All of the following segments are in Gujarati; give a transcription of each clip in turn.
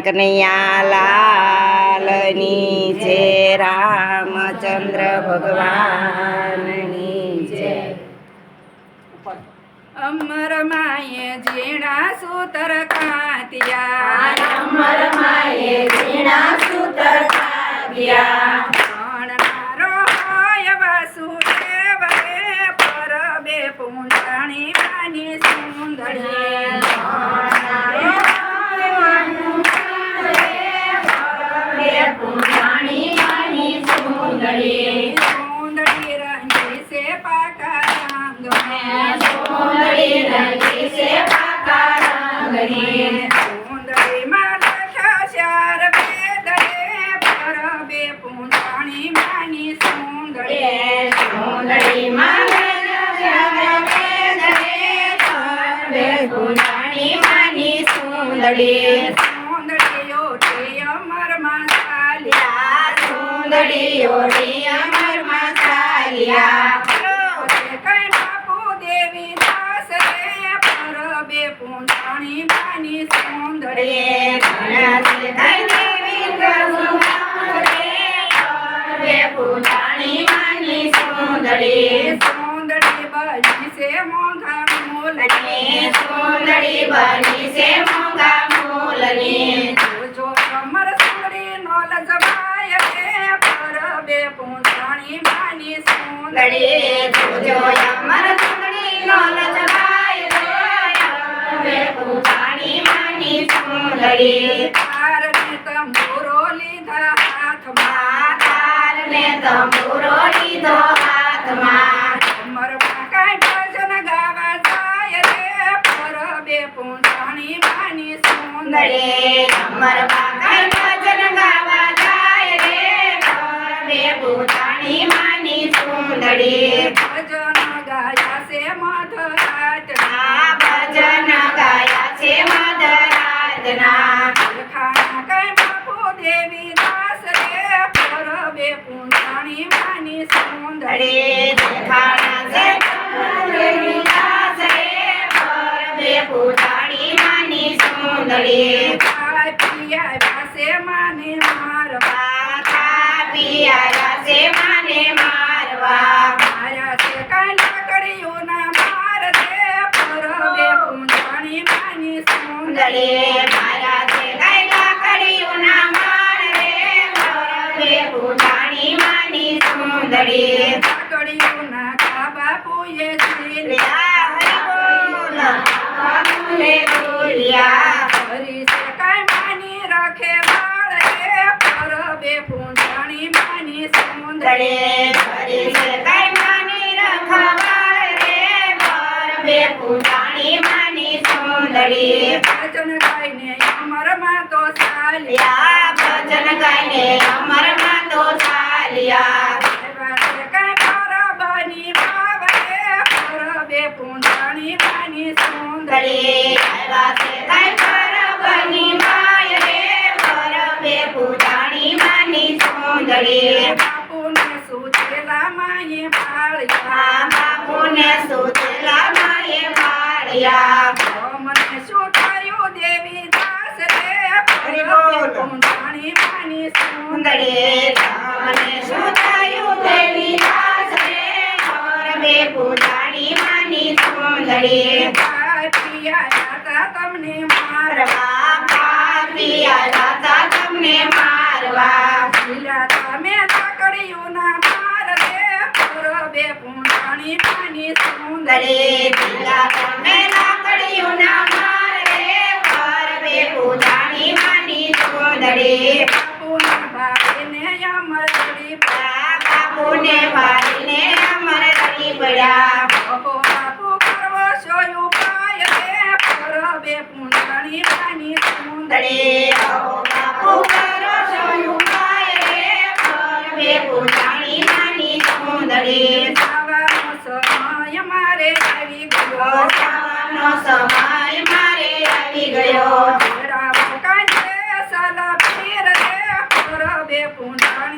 કનૈયા લાલની જય રામચંદ્ર ભગવાનની જય અમર માયે ઝીણા સૂતર કાંતિયા અમર માયે ઝીણા સૂતર કાવ્યા સુંદરીઓ તે અમર માં ચાલ્યા કઈ બાપુ દેવી દાસ રે પરબે પૂંજાણી માની સુંદરી સુંદરી બની છે મોંઘા મૂલની સુંદરી બની છે મોંઘા સુંદરી અમર સુંદરી નો લજવાય રે પૂજાણી માની સુંદરી તારને તંબુરો લીધા હાથમાં માતારને તંબુરો લીધો હાથમાં કમરમાં કાંઈ ભજન ગાવા જાય રે પરબે પૂંજાણી માની સુંદરી સુંદરી અમર બાગાઈ ભજન ગાવા જાય રે ગરબે પૂજાણી માની સુંદરી ભજન ગાયા છે મધરાતના. ભજન ગાયા છે મધરાતના. ખાણા કઈ બાપુ દેવી દાસ રે પરબે પૂંજાણી માની સુંદરી. દેખાણા છે સુંદરી દાસ રે ગરબે પૂજાણી માની સુંદરી. પિયા પાસે માને મારવા પિયા પાસે માને મારવા માયા છે કઈ લાકડીઓના માર રે પરબે પૂંજાણી માની સુંદરી. મારા છે કઈ લાકડીઓના માર રે ગરબે પૂજાણી માની સુંદરી. લાકડીઓના ખાવા પૂએ છે લ્યા હરિ બોલ બાપુને બોલ્યા હરી છે કઈ માની રાખે બાળ રે પરબે પૂંજાણી માની સુંદરી. દળે ફરી છે કઈ માની રખવાળ રે ગરબે પૂજાણી માની સુંદરી ભજન ગાઈને અમરમાં તો ચાલ્યા યા ભજન ગાઈને અમરમાં તો ચાલ્યા એવા છે કઈ પરબની ભાવ રે પરબે પૂંજાણી માની સુંદરી દળે આવ્યા છે કઈ પરબની માય રે ગરબે પૂજાણી માની સુંદરી બાપુને સુચેલા માએ પાળ્યા. બાપુને સુતેલા માએ પાડ્યા મને શું થયું દેવી દાસ રે. હરિ બોલ. માની સુંદરી. શું થયું દેવી દાસ રે. ગરબે પૂજાણી માની સુંદરી. ખાય પિયા તમને મારવા. મારવા પાપી આલાતા તમને મારવા. તમે લાકડીઓના ના પરબે પૂંજાણી પાણી સુંદરી દરે દિલા તમે લાકડીઓના માર રે બે પૂજાની માની સુંદરી બાપુના ભાઈને અમરડી પડ્યા. બાપુને ભાઈને અમર કરી પડ્યા. બાપુ બાપુ કરવો છો ઉપાય રે પરબે પૂંજાણી માની સુંદરી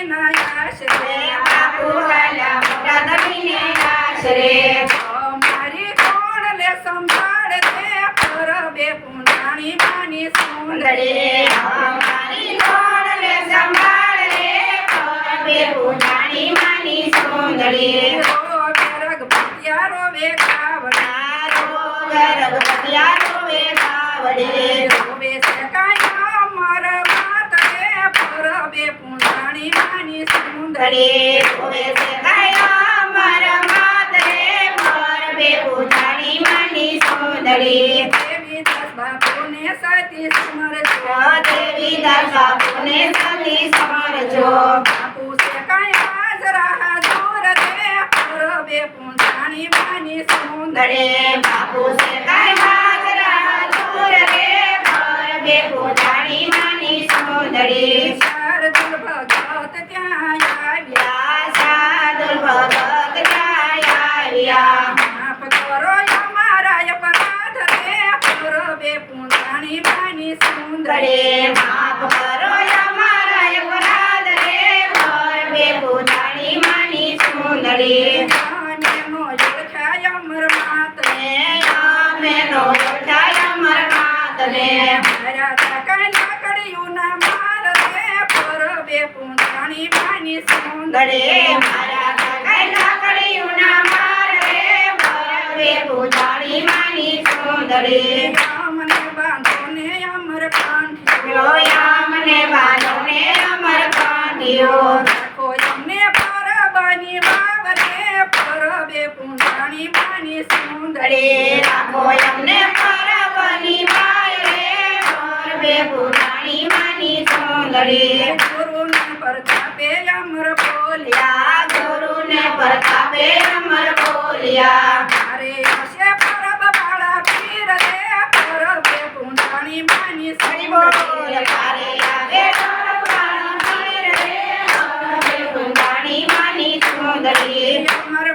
ಶ್ರೇ ಬಾಬುವಲ ಮುಖದ ಶ್ರೇ ಮಾರಿ ಕೋಣಲೆ ಸಂಭಾಳದೆ ಬರಬೇಕು ನಾಣಿ ಬಾಣಿ ಸುಂದರಿ ಮಾರಿ ಕೋಣಲೆ ಸಂಭಾಳದೆ ಬರಬೇಕು ನಾಣಿ ಬಾಣಿ ಸುಂದರಿ ಯಾರೋ ಬೇಕಾವಡ ಯಾರೋ ಬೇಕಾವಡಿ ಮರ ಮಾತೇ ಪರಬೇಕು પૂજાણી માની સુંદરી દેવી દસ બાપુને સતી સમરજો દેવી દાસ બાપુને સતી સમરજો બાપુ છે કાયા હાજરા દૂર રે પરબે પૂંજાણી માની સુંદરી ગળે બાપુ છે કાય હાજરા દૂર રે પરબે પૂજાણી માની સુંદરી શારદુલ ભગત ત્યાં આવ્યા. સાદુલ ભગત જાય આવ્યા માફ કરો અમારા અપરાધ રે પરબે પૂંજાણી માની સુંદરી. પૂંજાણી માની સુંદરી મારા કાકાઈ લાકડીયું ના માર રે માની સુંદરી રામને બાંધો ને અમર કાંઠી લોયામને બાંધો ને અમર કાંઠિયો રાખો અમને પરબની વાવ રે પરબે પૂંજાણી માની સુંદરી રાખો અમને પરબની વાય રે પરબે પૂજાણી માની સુંદરી પ્રતાપે અમર બોલ્યા ગુરુને પ્રતાપે અમર બોલ્યા. મારે હશે પરબ વાળા પીર રે પરબે પૂંજાણી માની હરિ બોલ તારે આવે પીર પરબે પૂજાણી માની સુંદરી. અમર